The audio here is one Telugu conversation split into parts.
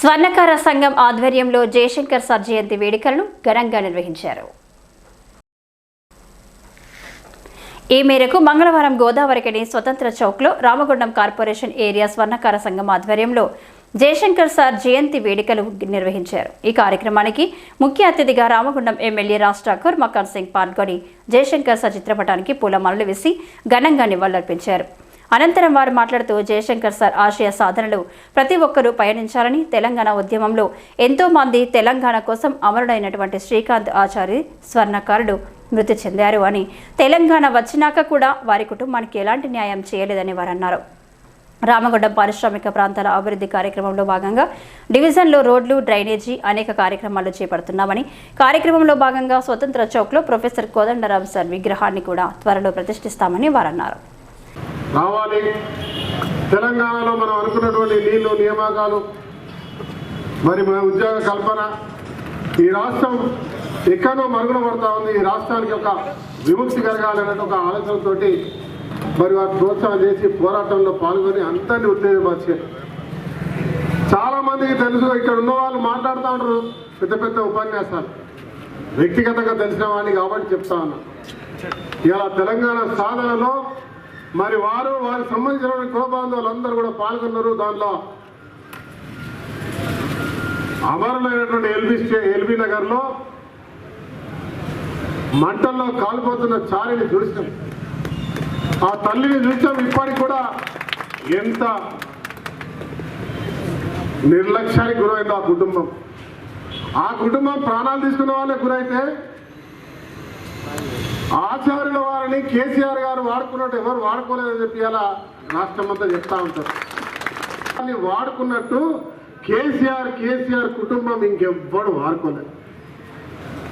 స్వర్ణకార సంఘం ఆధ్వర్యంలో జయశంకర్ సార్ జయంతి వేడుకలను ఘనంగా నిర్వహించారు. ఈ మేరకు మంగళవారం గోదావరికని స్వతంత్ర చౌక్లో రామగుండం కార్పొరేషన్ ఏరియా స్వర్ణకార సంఘం ఆధ్వర్యంలో జయశంకర్ సార్ జయంతి వేడుకలు నిర్వహించారు. ఈ కార్యక్రమానికి ముఖ్య అతిథిగా రామగుండం ఎమ్మెల్యే రాజ్ ఠాకూర్ మకాన్ సింగ్ పాల్గొని జయశంకర్ సార్ చిత్రపటానికి పూలమాలలు వేసి ఘనంగా నివాళులర్పించారు. అనంతరం వారు మాట్లాడుతూ జయశంకర్ సార్ ఆశయ సాధనలు ప్రతి ఒక్కరూ పయనించాలని తెలంగాణ ఉద్యమంలో ఎంతో మంది తెలంగాణ కోసం అమరుడైనటువంటి శ్రీకాంత్ ఆచారి స్వర్ణకారుడు మృతి చెందారు అని. తెలంగాణ వచ్చినాక కూడా వారి కుటుంబానికి ఎలాంటి న్యాయం చేయలేదని వారు అన్నారు రామగుండం పారిశ్రామిక ప్రాంతాల అభివృద్ధి కార్యక్రమంలో భాగంగా డివిజన్లో రోడ్లు డ్రైనేజీ అనేక కార్యక్రమాలు చేపడుతున్నామని. కార్యక్రమంలో భాగంగా స్వతంత్ర చౌక్లో ప్రొఫెసర్ కోదండరాం సార్ విగ్రహాన్ని కూడా త్వరలో ప్రతిష్ఠిస్తామని వారన్నారు. రావాలి. తెలంగాణలో మనం అనుకున్నటువంటి నీళ్ళు నియామకాలు మరి మన ఉద్యోగ కల్పన ఈ రాష్ట్రం ఎక్కడో మరుగున పడతా ఉంది. ఈ రాష్ట్రానికి ఒక విముక్తి కలగాలనే ఒక ఆలోచనతోటి మరి వారు ప్రోత్సాహం చేసి పోరాటంలో పాల్గొని అందరినీ ఉత్తేజపరిచారు చాలా మందికి తెలుసు ఇక్కడ ఉన్న వాళ్ళు మాట్లాడుతూ ఉంటారు పెద్ద పెద్ద ఉపన్యాసాలు. వ్యక్తిగతంగా తెలిసిన వాడిని కాబట్టి చెప్తా ఉన్నా. ఇలా తెలంగాణ సాధనలో మరి వారు వారికి సంబంధించిన కులబాంధవులందరూ కూడా పాల్గొన్నారు దానిలో అమరులైనటువంటి ఎల్బీ స్టే ఎల్బీ నగర్లో మంటల్లో కాలిపోతున్న చారిని చూసాం ఆ తల్లిని చూసాం ఇప్పటికి కూడా ఎంత నిర్లక్ష్యానికి గురైంది ఆ కుటుంబం. ఆ కుటుంబం ప్రాణాలు తీసుకున్న వాళ్ళే గురైతే ఆచార్యుల వారిని కేసీఆర్ గారు వాడుకున్నట్టు ఎవరు వాడుకోలేదని చెప్పి అలా రాష్ట్రం అంతా చెప్తా ఉంటారు. దాన్ని వాడుకున్నట్టు కేసీఆర్ కేసీఆర్ కుటుంబం ఇంకెవ్వడు వాడుకోలేదు.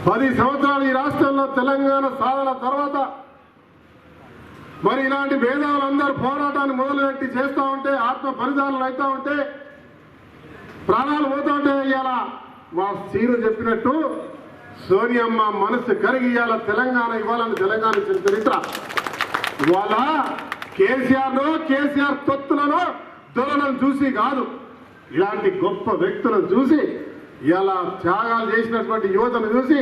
పది సంవత్సరాలు ఈ రాష్ట్రంలో తెలంగాణ సాధన తర్వాత మరి ఇలాంటి భేదాలందరూ పోరాటాన్ని మొదలుపెట్టి చేస్తూ ఉంటే ఆత్మ బలిదానాలు అవుతూ ఉంటే ప్రాణాలు పోతూ ఉంటే ఇవాళ మా సీను చెప్పినట్టు సోనియమ్మ మనసు కరిగి ఇవాళ తెలంగాణ ఇవ్వాలని తెలంగాణ చరిత్ర ఇవాళ కేసీఆర్ను కేసీఆర్ తొత్తులను దొరలను చూసి కాదు. ఇలాంటి గొప్ప వ్యక్తులను చూసి ఇలా త్యాగాలు చేసినటువంటి యువతను చూసి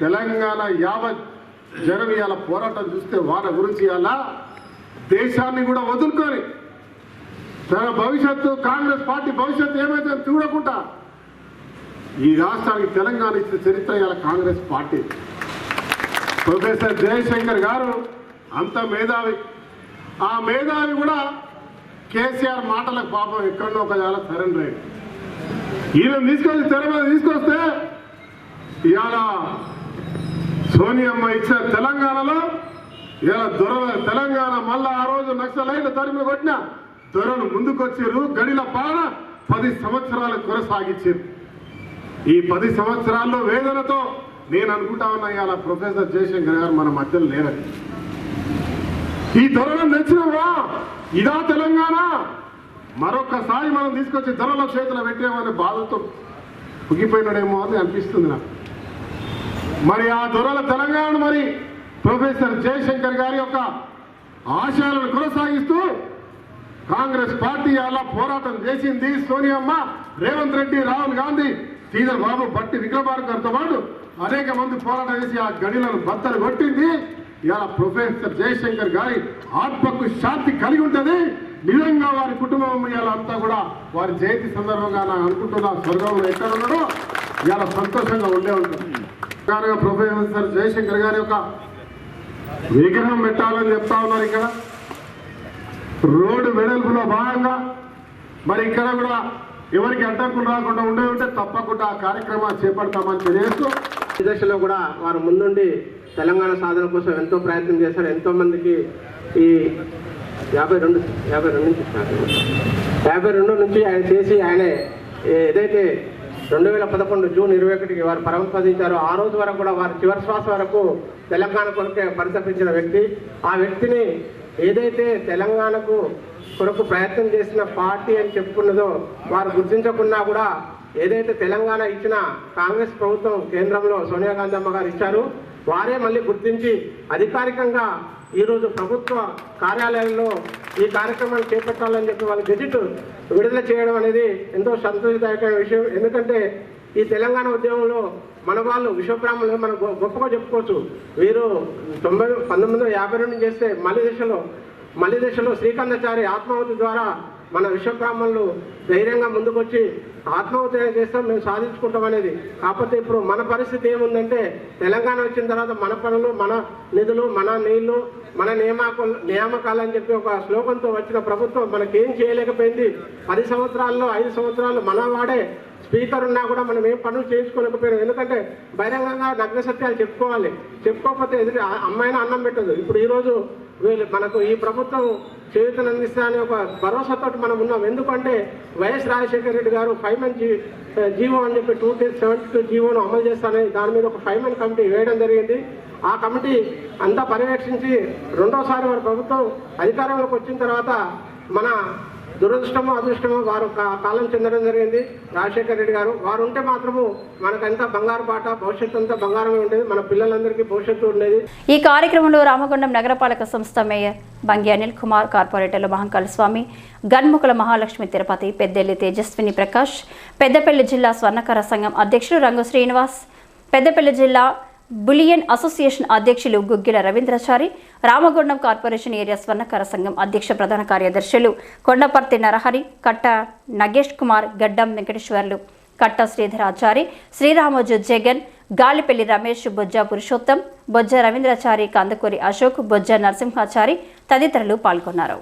తెలంగాణ యావత్ జనం ఇవాళ పోరాటం చూస్తే వాళ్ళ గురించి ఇలా దేశాన్ని కూడా వదులుకొని తన భవిష్యత్తు కాంగ్రెస్ పార్టీ భవిష్యత్తు ఏమైతే చూడకుండా ఈ రాష్ట్రానికి తెలంగాణ ఇచ్చిన చరిత్ర ఇలా కాంగ్రెస్ పార్టీ. ప్రొఫెసర్ జయశంకర్ గారు అంత మేధావి. ఆ మేధావి కూడా కేసీఆర్ మాటలకు పాపం ఎక్కడో ఒక చాలా సరెండర్ అయ్యింది ఈయన తీసుకొచ్చి తెర మీద తీసుకొస్తే ఇవాళ సోనియమ్మ ఇచ్చిన తెలంగాణలో ఇలా దొర తెలంగాణ మళ్ళా ఆ రోజు నక్సలైట్లు తరిమి కొట్టిన. దొరలు ముందుకొచ్చారు గడిల పాలన పది సంవత్సరాలు కొనసాగించారు ఈ పది సంవత్సరాల్లో వేదనతో నేను అనుకుంటా ఉన్నా ఇలా ప్రొఫెసర్ జయశంకర్ గారు మన మధ్యలో లేరని. ఈ ధరలను తెచ్చినవా ఇదా తెలంగాణ? మరొకసారి మనం తీసుకొచ్చి ధరల చేతులు పెట్టామనే బాధతో ఉగిపోయినాడేమో అని అనిపిస్తుంది నాకు. మరి ఆ దొరల తెలంగాణ మరి ప్రొఫెసర్ జయశంకర్ గారి యొక్క ఆశయాలను కొనసాగిస్తూ కాంగ్రెస్ పార్టీ అలా పోరాటం చేసింది సోనియమ్మ రేవంత్ రెడ్డి రాహుల్ గాంధీ. శ్రీధర్ బాబు బట్టి విక్రమార్కర్తో పాటు అనేక మంది పోరాటం చేసి ఆ గడిలను బద్దలు కొట్టింది. ఇలా ప్రొఫెసర్ జయశంకర్ గారి ఆత్మకు శాంతి కలిగి ఉంటుంది. నిజంగా వారి కుటుంబం ఇలా అంతా కూడా వారి జయంతి సందర్భంగా నాకు అనుకుంటున్నా స్వర్గంలో ఎక్కడ ఉన్నాడో ఇలా సంతోషంగా ఉండే ఉంటుంది. కారణంగా ప్రొఫెసర్ జయశంకర్ గారి యొక్క విగ్రహం పెట్టాలని చెప్తా ఉన్నారు ఇక్కడ. రోడ్డు వెడల్పులో భాగంగా మరి ఇక్కడ కూడా ఎవరికి అడ్డంకులు రాకుండా ఉండే ఉంటే తప్పకుండా ఆ కార్యక్రమాలు చేపడతామని తెలియజేస్తూ ఈ దశలో కూడా వారు ముందుండి తెలంగాణ సాధన కోసం ఎంతో ప్రయత్నం చేశారు. ఎంతో మందికి ఈ యాభై రెండు యాభై రెండు నుంచి యాభై రెండు నుంచి ఆయన చేసి ఆయన ఏదైతే రెండు వేల పదకొండు జూన్ ఇరవై ఒకటికి వారు పరమపదించారో ఆ రోజు వరకు కూడా వారు చివరి శ్వాస వరకు తెలంగాణ కొరకే పరితపించిన వ్యక్తి. ఆ వ్యక్తిని ఏదైతే తెలంగాణకు కొరకు ప్రయత్నం చేసిన పార్టీ అని చెప్పుకున్నదో వారు గుర్తించకున్నా కూడా ఏదైతే తెలంగాణ ఇచ్చిన కాంగ్రెస్ ప్రభుత్వం కేంద్రంలో సోనియా గాంధీ అమ్మ గారు ఇచ్చారు వారే మళ్ళీ గుర్తించి అధికారికంగా ఈరోజు ప్రభుత్వ కార్యాలయాల్లో ఈ కార్యక్రమాన్ని చేపట్టాలని చెప్పి వాళ్ళ గెజిట్ విడుదల చేయడం అనేది ఎంతో సంతోషదాయకమైన విషయం. ఎందుకంటే ఈ తెలంగాణ ఉద్యమంలో మన వాళ్ళు విశ్వబ్రాహ్మణులు మనం గొ- గొప్పగా చెప్పుకోవచ్చు. వీరు తొంభై పంతొమ్మిది వందల యాభై రెండు చేస్తే మలి దిశలో మలి దశలో శ్రీకందాచారి ఆత్మాహుతి ద్వారా మన విశ్వబ్రాహ్మణులు ధైర్యంగా ముందుకొచ్చి ఆత్మహత్య చేస్తాం మేము సాధించుకుంటాం అనేది. కాకపోతే ఇప్పుడు మన పరిస్థితి ఏముందంటే తెలంగాణ వచ్చిన తర్వాత మన పనులు మన నిధులు మన నీళ్ళు మన నియామకాలు నియామకాలు అని చెప్పి ఒక శ్లోకంతో వచ్చిన ప్రభుత్వం మనకేం చేయలేకపోయింది. పది సంవత్సరాల్లో ఐదు సంవత్సరాలు మన వాడే స్పీకర్ ఉన్నా కూడా మనం ఏం పనులు చేయించుకోలేకపోయాం ఎందుకంటే బహిరంగంగా నగ్న సత్యాలు చెప్పుకోవాలి. చెప్పుకోకపోతే ఎదురు అమ్మాయిన అన్నం పెట్టదు. ఇప్పుడు ఈరోజు వీళ్ళు మనకు ఈ ప్రభుత్వం చేయూతను అందిస్తా అనే ఒక భరోసాతో మనం ఉన్నాం. ఎందుకంటే వైఎస్ రాజశేఖర రెడ్డి గారు ఫైవ్ మెన్ జీ జీవో అని చెప్పి టూ థౌసండ్ సెవెంటీ టూ జీవోను అమలు చేస్తానని దాని మీద ఒక ఫైవ్ మెన్ కమిటీ వేయడం జరిగింది. ఆ కమిటీ అంతా పర్యవేక్షించి రెండోసారి వారి ప్రభుత్వం అధికారంలోకి వచ్చిన తర్వాత మన దురదృష్టమో అదృష్టమో వారు కాలం చెందడం జరిగింది. రాజశేఖర రెడ్డి గారు వారు ఉంటే మాత్రము మనకంతా బంగారు పాట భవిష్యత్తు అంతా బంగారమే ఉండేది. మన పిల్లలందరికీ భవిష్యత్తు ఉండేది. ఈ కార్యక్రమంలో రామగుండం నగరపాలక సంస్థ మేయర్ బంగి అనిల్ కుమార్ కార్పొరేటర్లు మహంకాళ స్వామి గన్ముకుల మహాలక్ష్మి తిరుపతి పెద్దెల్లి తేజస్విని ప్రకాష్ పెద్దపల్లి జిల్లా స్వర్ణకర సంఘం అధ్యక్షుడు రంగు శ్రీనివాస్ పెద్దపల్లి జిల్లా బులియన్ అసోసియేషన్ అధ్యక్షులు గుగ్గిల రవీంద్రచారి రామగుండం కార్పొరేషన్ ఏరియా స్వర్ణకర సంఘం అధ్యక్ష ప్రధాన కార్యదర్శులు కొండపర్తి నరహరి కట్ట నగేష్ కుమార్ గడ్డం వెంకటేశ్వర్లు కట్ట శ్రీధరాచారి శ్రీరామోజు జగన్ గాలిపల్లి రమేష్ బొజ్జ పురుషోత్తం బొజ్జ రవీంద్రచారి కందకూరి అశోక్ బొజ్జ నరసింహాచారి తదితరులు పాల్గొన్నారు.